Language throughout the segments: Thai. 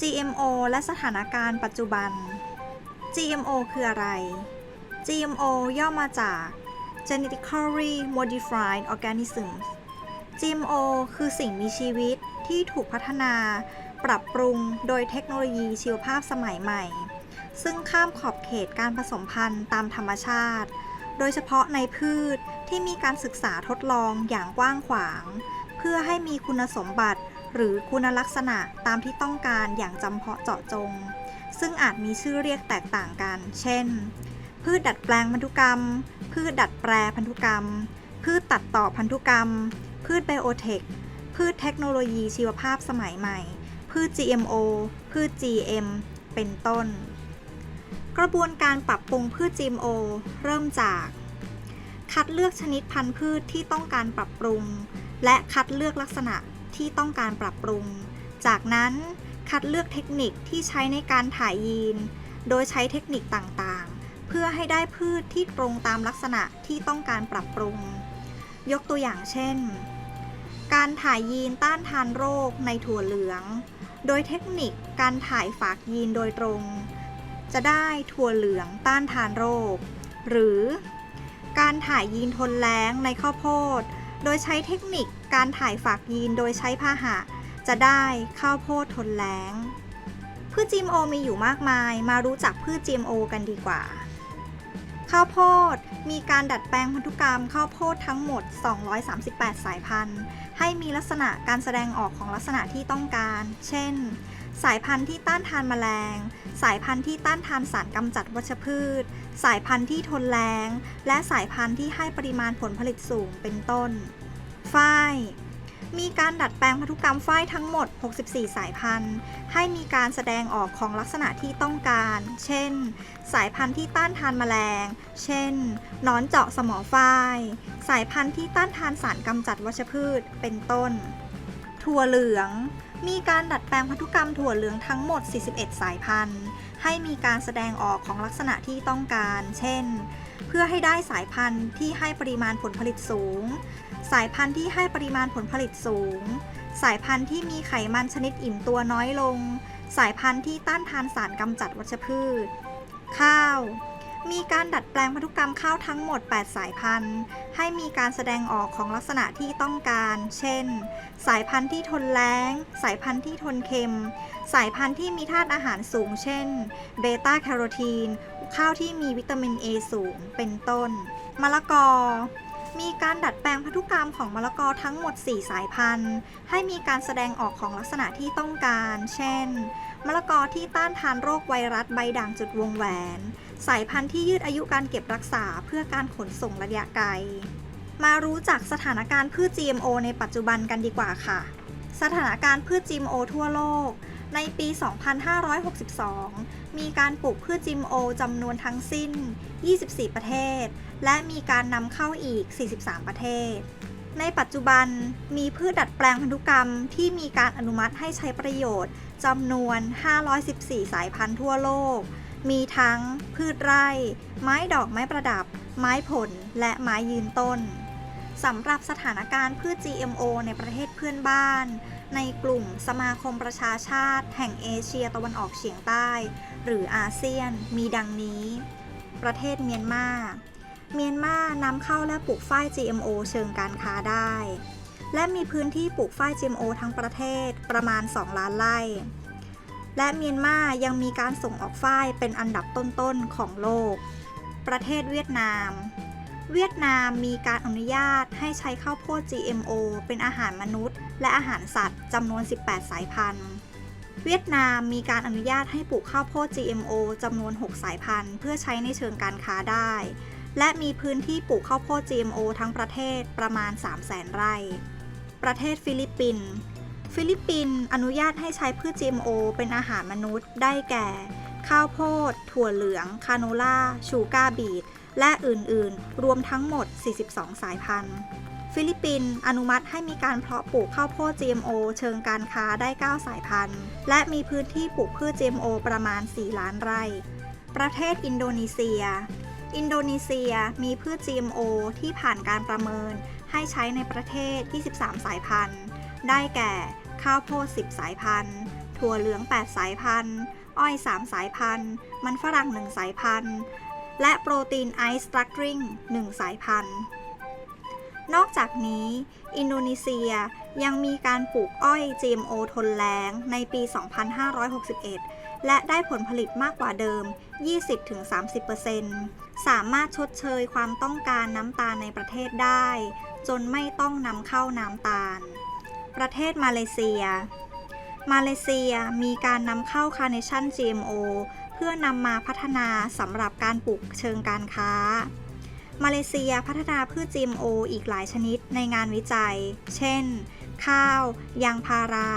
GMO และสถานการณ์ปัจจุบัน GMO คืออะไร GMO ย่อมาจาก Genetically Modified Organisms GMO คือสิ่งมีชีวิตที่ถูกพัฒนา ปรับปรุงโดยเทคโนโลยีชีวภาพสมัยใหม่ ซึ่งข้ามขอบเขตการผสมพันธุ์ตามธรรมชาติ โดยเฉพาะในพืชที่มีการศึกษาทดลองอย่างกว้างขวาง เพื่อให้มีคุณสมบัติ หรือคุณลักษณะตามที่ต้องการอย่างจำเพาะเจาะจง ซึ่งอาจมีชื่อเรียกแตกต่างกัน เช่น พืชดัดแปลงพันธุกรรม พืชดัดแปลพันธุกรรม พืชตัดต่อพันธุกรรม พืชไบโอเทค พืชเทคโนโลยีชีวภาพสมัยใหม่ พืช GMO พืช GM เป็นต้น กระบวนการปรับปรุงพืช GMO เริ่มจาก คัดเลือกชนิดพันธุ์พืชที่ต้องการปรับปรุง และคัดเลือกลักษณะ ที่ต้องการปรับปรุง จากนั้นคัดเลือกเทคนิคที่ใช้ในการถ่ายยีน โดยใช้เทคนิคต่างๆ เพื่อให้ได้พืชที่ตรงตามลักษณะที่ต้องการปรับปรุง ยกตัวอย่างเช่น การถ่ายยีนต้านทานโรคในถั่วเหลือง โดยเทคนิคการถ่ายฝากยีนโดยตรง จะได้ถั่วเหลืองต้านทานโรค หรือ การถ่ายยีนทนแล้งในข้าวโพด โดยใช้เทคนิค การถ่ายฝากยีนโดยใช้พาหะ จะได้ข้าวโพดทนแล้ง พืช GMO มีอยู่มากมาย มารู้จักพืช GMO กันดีกว่า ข้าวโพดมีการดัดแปลงพันธุกรรมข้าวโพดทั้งหมด 238 สายพันธุ์ ให้มีลักษณะการแสดงออกของลักษณะที่ต้องการ เช่น สายพันธุ์ที่ต้านทานแมลง สายพันธุ์ที่ต้านทานสารกำจัดวัชพืช สายพันธุ์ที่ทนแล้งและสายพันธุ์ที่ให้ปริมาณผลผลิตสูงเป็นต้น ฝ้ายมีการดัดแปลงพันธุกรรมฝ้ายทั้งหมด 64 สายพันธุ์ ให้มีการแสดงออกของลักษณะที่ต้องการ เช่น สายพันธุ์ที่ต้านทานแมลง เช่น นอนเจาะสมอฝ้าย สายพันธุ์ที่ต้านทานสารกำจัดวัชพืช เป็นต้น ถั่วเหลือง มีการดัดแปลงพันธุกรรมถั่วเหลืองทั้งหมด 41 สายพันธุ์ ให้มีการแสดงออกของลักษณะที่ต้องการ เช่น เพื่อให้ได้สายพันธุ์ที่ให้ปริมาณผลผลิตสูง สายพันธุ์ที่ให้ปริมาณผลผลิตสูง สายพันธุ์ที่มีไขมันชนิดอิ่มตัวน้อยลง สายพันธุ์ที่ต้านทานสารกำจัดวัชพืช ข้าว มีการดัดแปลงพันธุกรรมข้าวทั้งหมด 8 สายพันธุ์ ให้มีการแสดงออกของลักษณะที่ต้องการ เช่น สายพันธุ์ที่ทนแล้ง สายพันธุ์ที่ทนเค็ม สายพันธุ์ที่มีธาตุอาหารสูง เช่น เบต้าแคโรทีน ข้าวที่มีวิตามิน A สูง เป็นต้น มะละกอ มีการดัดแปลงพันธุกรรมของมะละกอทั้งหมด 4 สายพันธุ์ ให้มีการแสดงออกของลักษณะที่ต้องการ เช่น มะละกอที่ต้านทานโรคไวรัสใบด่างจุดวงแหวน สายพันธุ์ที่ยืดอายุการเก็บรักษาเพื่อการขนส่งระยะไกล มารู้จักสถานการณ์พืช GMO ในปัจจุบันกันดีกว่าค่ะ สถานการณ์พืช GMO ทั่วโลก ในปี 2562 มีการปลูกพืช GMO จำนวนทั้งสิ้น 24 ประเทศ และมีการนำเข้าอีก 43 ประเทศ ในปัจจุบันมีพืชดัดแปลงพันธุกรรมที่มีการอนุมัติให้ใช้ประโยชน์จำนวน 514 สายพันธุ์ทั่วโลก มีทั้งพืชไร่ ไม้ดอกไม้ประดับ ไม้ผล และไม้ยืนต้นสำหรับสถานการณ์พืช GMO ในประเทศเพื่อนบ้าน ในกลุ่มสมาคมประชาชาติ แห่งเอเชียตะวันออกเฉียงใต้ หรืออาเซียนมีดังนี้ ประเทศเมียนมาเมียนมานำเข้าและปลูกฝ้าย GMO เชิงการค้าได้ และมีพื้นที่ปลูกฝ้าย GMO ทั้งประเทศประมาณ 2 ล้านไร่ และเมียนมายังมีการส่งออกฝ้ายเป็นอันดับต้นๆของโลก ประเทศเวียดนาม เวียดนามมีการอนุญาตให้ใช้ข้าวโพด GMO เป็นอาหารมนุษย์ และอาหารสัตว์จำนวน 18 สายพันธุ์ เวียดนามมีการอนุญาตให้ปลูกข้าวโพด GMO จำนวน 6 สายพันธุ์ เพื่อใช้ในเชิงการค้าได้ และมีพื้นที่ปลูกข้าวโพด GMO ทั้งประเทศประมาณ 300,000 ไร่ ประเทศฟิลิปปินส์ฟิลิปปินส์อนุญาตให้ใช้พืช GMO เป็นอาหารมนุษย์ได้แก่ ข้าวโพด ถั่วเหลือง คาโนล่า ชูการ์บีท และอื่นๆ รวมทั้งหมด 42 สายพันธุ์ ฟิลิปปินส์อนุมัติให้มีการเพาะปลูกข้าวโพด GMO เชิงการค้าได้ 9 สายพันธุ์ และมีพื้นที่ปลูกพืช GMO ประมาณ 4 ล้านไร่ ประเทศอินโดนีเซีย อินโดนีเซียมีพืช GMO ที่ผ่านการประเมินให้ใช้ในประเทศ 23 สายพันธุ์ ได้แก่ข้าวโพด 10 สายพันธุ์ถถั่วเหลือง 8 สายพันธุ์ อ้อย 3 สายพันธุ์ มันฝรั่ง 1 สายพันธุ์ และโปรตีนไอซ์สตรัคริง1 สายพันธุ์ นอกจากนี้ อินโดนีเซียยังมีการปลูกอ้อย GMO ทนแล้งในปี 2561 และได้ผลผลิตมากกว่าเดิม 20-30%สามารถชดเชยความต้องการน้ำตาลในประเทศได้ จนไม่ต้องนำเข้าน้ำตาล ประเทศมาเลเซีย มาเลเซียมีการนำเข้าคาร์เนชั่น GMO พื่อนำมาพัฒนาสำหรับการปลูกเชิงการค้า มาเลเซียพัฒนาพืช GMO อีกหลายชนิดในงานวิจัย เช่น ข้าว ยางพารา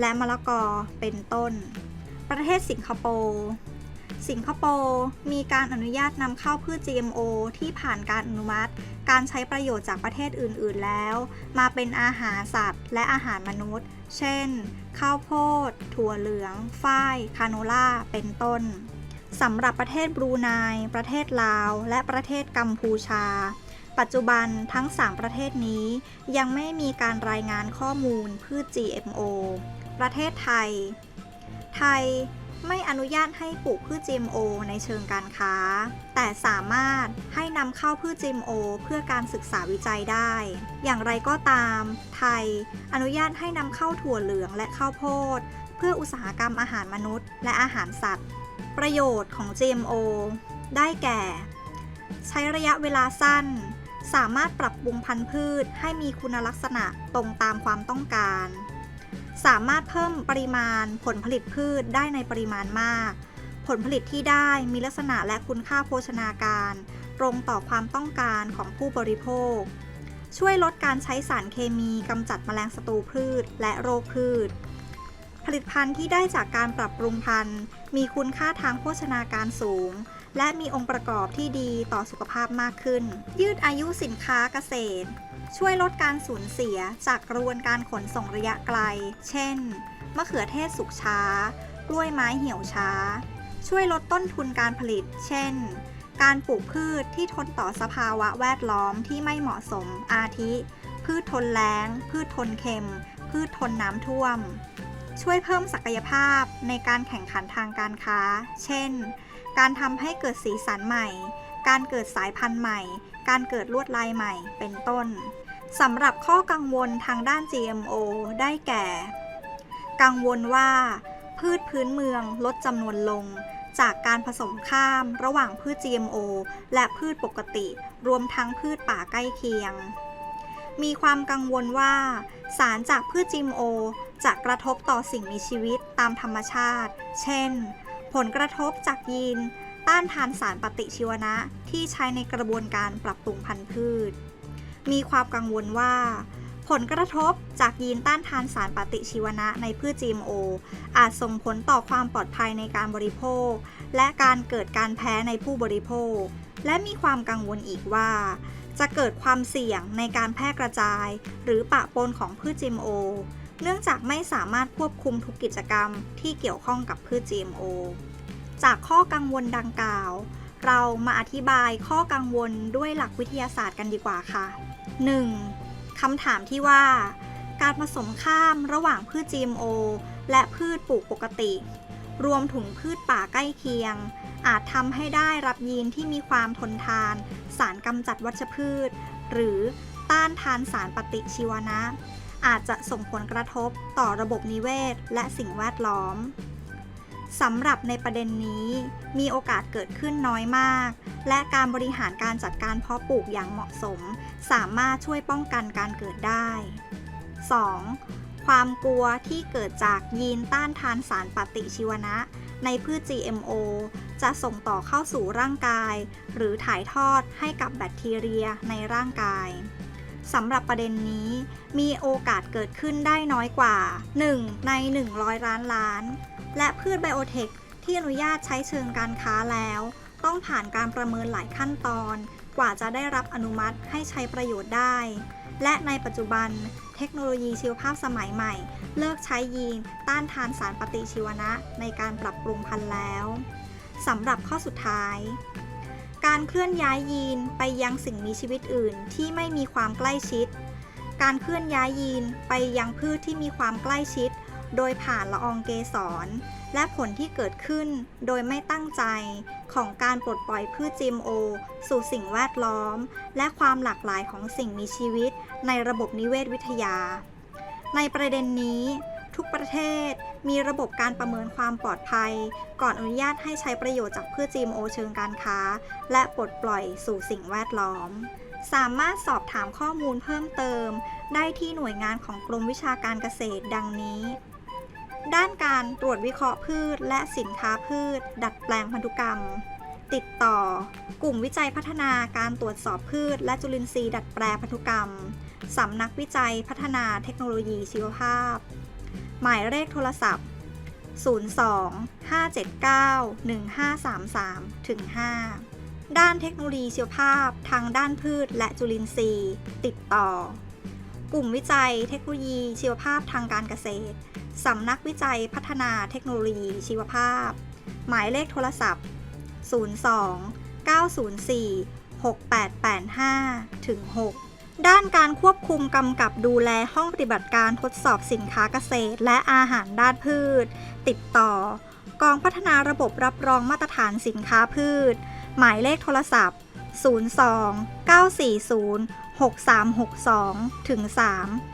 และมะละกอเป็นต้น ประเทศสิงคโปร์สิงคโปร์มีการอนุญาตนำเข้าพืช GMO ที่ผ่านการอนุมัติ การใช้ประโยชน์จากประเทศอื่น ๆ แล้ว มาเป็นอาหารสัตว์ และอาหารมนุษย์ เช่น ข้าวโพด ถั่วเหลือง ฝ้าย คาโนล่า เป็นต้น สำหรับประเทศบรูไน ประเทศลาว และประเทศกัมพูชา ปัจจุบันทั้ง 3 ประเทศนี้ยังไม่มีการรายงานข้อมูลพืช GMO ประเทศไทย ไทยไม่อนุญาตให้ปลูกพืช GMO ในเชิงการค้า แต่สามารถให้นำเข้าพืช GMO เพื่อการศึกษาวิจัยได้ อย่างไรก็ตาม ไทยอนุญาตให้นำเข้าถั่วเหลืองและข้าวโพด เพื่ออุตสาหกรรมอาหารมนุษย์ และอาหารสัตว์ ประโยชน์ของ GMO ได้แก่ ใช้ระยะเวลาสั้น สามารถปรับปรุงพันธุ์พืชให้มีคุณลักษณะตรงตามความต้องการ สามารถเพิ่มปริมาณผลผลิตพืชได้ในปริมาณมาก ผลผลิตที่ได้มีลักษณะและคุณค่าโภชนาการ ตรงต่อความต้องการของผู้บริโภค ช่วยลดการใช้สารเคมีกำจัดแมลงศัตรูพืชและโรคพืช ผลิตภัณฑ์ที่ได้จากการปรับปรุงพันธุ์ มีคุณค่าทางโภชนาการสูง และมีองค์ประกอบที่ดีต่อสุขภาพมากขึ้น ยืดอายุสินค้าเกษตร ช่วยลดการสูญเสียจากกระบวนการขนส่งระยะไกล เช่น มะเขือเทศสุกช้า กล้วยไม้เหี่ยวช้า ช่วยลดต้นทุนการผลิต เช่น การปลูกพืชที่ทนต่อสภาวะแวดล้อมที่ไม่เหมาะสม อาทิ พืชทนแล้ง พืชทนเค็ม พืชทนน้ำท่วม ช่วยเพิ่มศักยภาพในการแข่งขันทางการค้า เช่น การทำให้เกิดสีสันใหม่ การเกิดสายพันธุ์ใหม่ การเกิดลวดลายใหม่ เป็นต้น สำหรับข้อกังวลทางด้าน GMO ได้แก่ กังวลว่า พืชพื้นเมืองลดจำนวนลง จากการผสมข้ามระหว่างพืช GMO และพืชปกติ รวมทั้งพืชป่าใกล้เคียง มีความกังวลว่า สารจากพืช GMO จะกระทบต่อสิ่งมีชีวิตตามธรรมชาติ เช่น ผลกระทบจากยีน ต้านทานสารปฏิชีวนะที่ใช้ในกระบวนการปรับปรุงพันธุ์พืช มีความกังวลว่า ผลกระทบจากยีนต้านทานสารปฏิชีวนะในพืช GMO อาจส่งผลต่อความปลอดภัยในการบริโภค และการเกิดการแพ้ในผู้บริโภค และมีความกังวลอีกว่า จะเกิดความเสี่ยงในการแพร่กระจาย หรือปะปนของพืช GMO เนื่องจากไม่สามารถควบคุมทุกกิจกรรมที่เกี่ยวข้องกับพืช GMO จากข้อกังวลดังกล่าว เรามาอธิบายข้อกังวลด้วยหลักวิทยาศาสตร์กันดีกว่าค่ะ 1. คำถามที่ว่า การผสมข้ามระหว่างพืช GMO และพืชปลูกปกติ รวมถึงพืชป่าใกล้เคียง อาจทำให้ได้รับยีนที่มีความทนทาน สารกำจัดวัชพืช หรือต้านทานสารปฏิชีวนะ อาจจะส่งผลกระทบต่อระบบนิเวศ และสิ่งแวดล้อมสำหรับในประเด็นนี้มีโอกาสเกิดขึ้นน้อยมาก และการบริหารการจัดการเพาะปลูกอย่างเหมาะสม สามารถช่วยป้องกันการเกิดได้ 2. ความกลัวที่เกิดจากยีนต้านทานสารปฏิชีวนะ ในพืช GMO จะส่งต่อเข้าสู่ร่างกาย หรือถ่ายทอดให้กับแบคทีเรียในร่างกายสำหรับประเด็นนี้ มีโอกาสเกิดขึ้นได้น้อยกว่า 1 ใน 100 ล้านล้าน และพืชไบโอเทคที่อนุญาตใช้เชิงการค้าแล้ว ต้องผ่านการประเมินหลายขั้นตอน กว่าจะได้รับอนุมัติให้ใช้ประโยชน์ได้ และในปัจจุบัน เทคโนโลยีชีวภาพสมัยใหม่ เลิกใช้ยีนต้านทานสารปฏิชีวนะในการปรับปรุงพันธุ์แล้วสำหรับข้อสุดท้าย การเคลื่อนย้ายยีนไปยังสิ่งมีชีวิตอื่นที่ไม่มีความใกล้ชิด การเคลื่อนย้ายยีนไปยังพืชที่มีความใกล้ชิด โดยผ่านละอองเกสร และผลที่เกิดขึ้นโดยไม่ตั้งใจของการปลดปล่อยพืช GMO สู่สิ่งแวดล้อม และความหลากหลายของสิ่งมีชีวิต ในระบบนิเวศวิทยา ในประเด็นนี้ทุกประเทศมีระบบการประเมินความปลอดภัย ก่อนอนุญาตให้ใช้ประโยชน์จากพืช GMO เชิงการค้า และปลดปล่อยสู่สิ่งแวดล้อม สามารถสอบถามข้อมูลเพิ่มเติม ได้ที่หน่วยงานของกรมวิชาการเกษตรดังนี้ ด้านการตรวจวิเคราะห์พืช และสินค้าพืช ดัดแปลงพันธุกรรม ติดต่อ กลุ่มวิจัยพัฒนาการตรวจสอบพืช และจุลินทรีย์ดัดแปลงพันธุกรรม สำนักวิจัยพัฒนาเทคโนโลยีชีวภาพ หมายเลขโทรศัพท์ 02 579 1533ถึง5ด้านเทคโนโลยีชีวภาพทางด้านพืชและจุลินทรีย์ ติดต่อ กลุ่มวิจัย เทคโนโลยี ชีวภาพทางการเกษตร สำนักวิจัยพัฒนาเทคโนโลยี ชีวภาพ หมายเลขโทรศัพท์ 02 904 6885ถึง6ด้านการควบคุมกำกับดูแลห้องปฏิบัติการทดสอบสินค้าเกษตร และอาหารด้านพืช ติดต่อ กองพัฒนาระบบรับรองมาตรฐานสินค้าพืช หมายเลขโทรศัพท์ 02 940 6362 ถึง 3